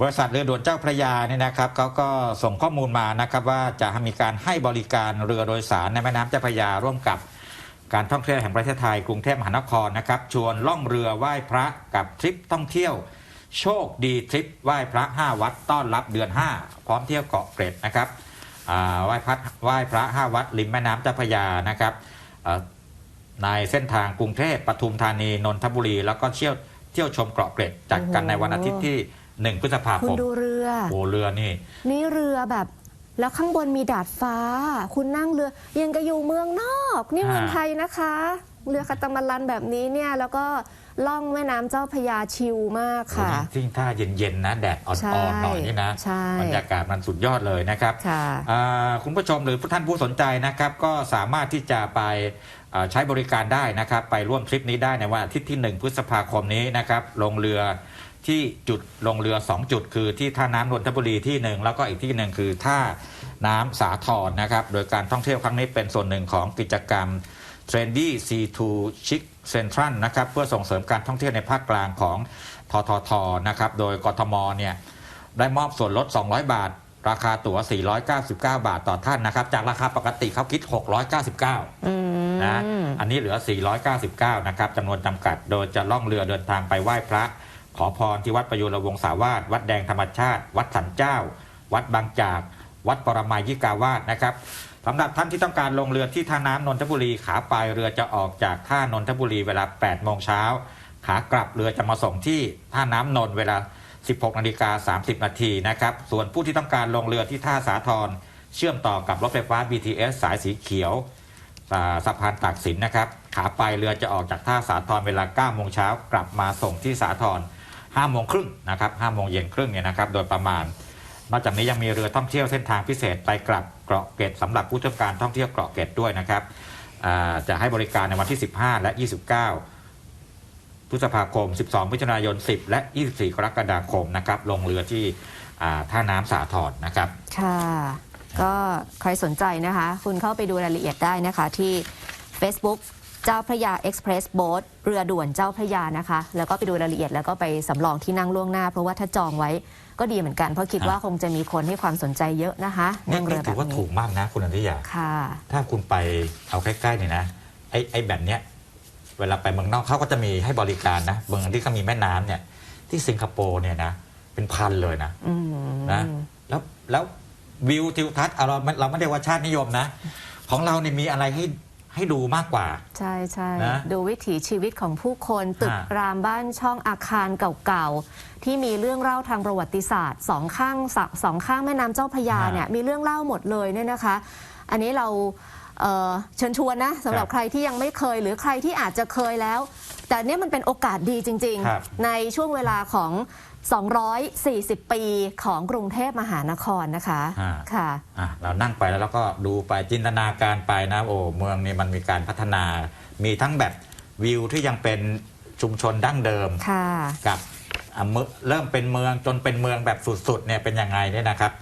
บริษัทเรือด่วนเจ้าพระยาเนี่ยนะครับเขาก็ส่งข้อมูลมานะครับว่าจะมีการให้บริการเรือโดยสารในแม่น้ำเจ้าพระยาร่วมกับการท่องเที่ยวแห่งประเทศไทยกรุงเทพมหานครนะครับชวนล่องเรือไหว้พระกับทริปท่องเที่ยว โชคดีทริปไหว้พระ 5 วัดต้อนรับเดือน 5 พร้อมเที่ยวเกาะเกร็ดนะครับไหว้พระไหว้พระ 5 วัดริมแม่น้ำเจ้าพระยานะครับในเส้นทางกรุงเทพปทุมธานีนนทบุรี แล้วก็เที่ยวเที่ยวชมเกาะเกร็ดจัดกันในวันอาทิตย์ที่ 1พฤษภาคุคณมดูเรือ โอ้เรือนี่ นี่เรือแบบ แล้วข้างบนมีดาดฟ้า คุณนั่งเรือยังกะอยู่เมืองนอก นี่ฮะเมืองไทยนะคะ เรือคาตามารันแบบนี้เนี่ย แล้วก็ล่องแม่น้ำเจ้าพระยาชิลมากค่ะทิ้งท่าเย็นๆนะแดดอ่ใช่อนๆหน่อยนี่นะใช่ บรรยากาศมันสุดยอดเลยนะครับ ค่ะ อ่าคุณผู้ชมหรือท่านผู้สนใจนะครับก็สามารถที่จะไปอ่าใช้บริการได้นะครับ ไปร่วมทริปนี้ได้ในวันอาทิตย์ที่ 1 พฤษภาคมนี้นะครับลงเรือ ที่จุดลงเรือ 2 จุด คือที่ท่าน้ำนนทบุรีที่หนึ่งแล้วก็อีกที่หนึ่งคือท่าน้ำสาทรนะครับ โดยการท่องเที่ยวครั้งนี้เป็นส่วนหนึ่งของกิจกรรม Trendy C2 Chic Central นะครับเพื่อส่งเสริมการท่องเที่ยวในภาคกลางของทททนะครับโดยกทมเนี่ยได้มอบส่วนลด 200 บาท ราคาตั๋ว 499 บาทต่อท่านนะครับ จากราคาปกติเขาคิด 699อืมนะอันนี้เหลือ 499 นะครับจำนวนจำกัด โดยจะล่องเรือเดินทางไปไหว้พระ ขอพรที่วัดประยุรวงศาวาสวัดแดงธรรมชาติ วัดสันเจ้า วัดบางจาก วัดปรมายิกาวาสนะครับสำหรับท่านที่ต้องการลงเรือที่ท่าน้ำนนทบุรีขาไปเรือจะออกจากท่านนทบุรีเวลา 8 โมงเช้า ขากลับเรือจะมาส่งที่ท่าน้ำนนท์เวลา 16 นาฬิกา 30 นาทีนะครับ ส่วนผู้ที่ต้องการลงเรือที่ท่าสาทรเชื่อมต่อกับรถไฟฟ้า BTS สายสีเขียวสะพานตากสินนะครับ ขาไปเรือจะออกจากท่าสาทรเวลา 9 โมงเช้ากลับมาส่งที่สาทร 5โมงครึ่งนะครับ5โมงเย็นครึ่งเนี่ยนะครับโดยประมาณ นอกจากนี้ยังมีเรือท่องเที่ยวเส้นทางพิเศษไปกลับเกาะเกร็ดสำหรับผู้ต้องการท่องเที่ยวเกาะเกร็ดด้วยนะครับจะให้บริการในวันที่ 15 และ 29 พฤษภาคม 12 มิถุนายน 10 และ 24 กรกฎาคมนะครับลงเรือที่ท่าน้ำสาทรนะครับ ค่ะ ก็ใครสนใจนะคะ คุณเข้าไปดูรายละเอียดได้นะคะที่ Facebook เจ้าพระยา Express Boat เรือด่วนเจ้าพระยานะคะ แล้วก็ไปดูรายละเอียดแล้วก็ไปสำรองที่นั่งล่วงหน้า เพราะว่าถ้าจองไว้ก็ดีเหมือนกันเพราะคิดว่าคงจะมีคนให้ความสนใจเยอะนะคะนี่นั่งเรือนี่แบถืบอว่าถูนี้กมากนะคุณอนิยาค่ะถ้าคุณไปเอาใกล้ๆเนี่ยนะไอ้ไอ้แบบเนี้ยเวลาไปเมืองนอกเขาก็จะมีให้บริการนะเมืองที่เขามีแม่น้ำเนี่ย ที่สิงคโปร์เนี่ยนะเป็นพันเลยนะอืมนะแล้วแล้ววิวทิวทัศน์เอาเราเราไม่ได้ว่าชาตินิยมนะ ของเราเนี่ยมีอะไรให้ ให้ดูมากกว่า ใช่ใช่นะดูวิถีชีวิตของผู้คนตึกฮะรามบ้านช่องอาคารเก่าๆ ที่มีเรื่องเล่าทางประวัติศาสตร์สองข้างสสองข้างแม่น้ำเจ้าพระยาเนี่ยมีเรื่องเล่าหมดเลยเนี่ยนะคะ อันนี้เรา เอ่อเชิญชวนนะสำหรับครับใครที่ยังไม่เคย หรือใครที่อาจจะเคยแล้ว แต่เนี่ยมันเป็นโอกาสดีจริง ครับ ๆ ในช่วงเวลาของ 240 ปีของกรุงเทพมหานครนะคะอ่า ค่ะ อะเรานั่งไปแล้วเราก็ดูไปจินตนาการไปนะโอ้เมืองนี้มันมีการพัฒนา มีทั้งแบบวิวที่ยังเป็นชุมชนดั้งเดิม ค่ะ กับอะเมืองเริ่มเป็นเมืองจนเป็นเมืองแบบสุดๆเนี่ยเป็นยังไงเนี่ยนะครับ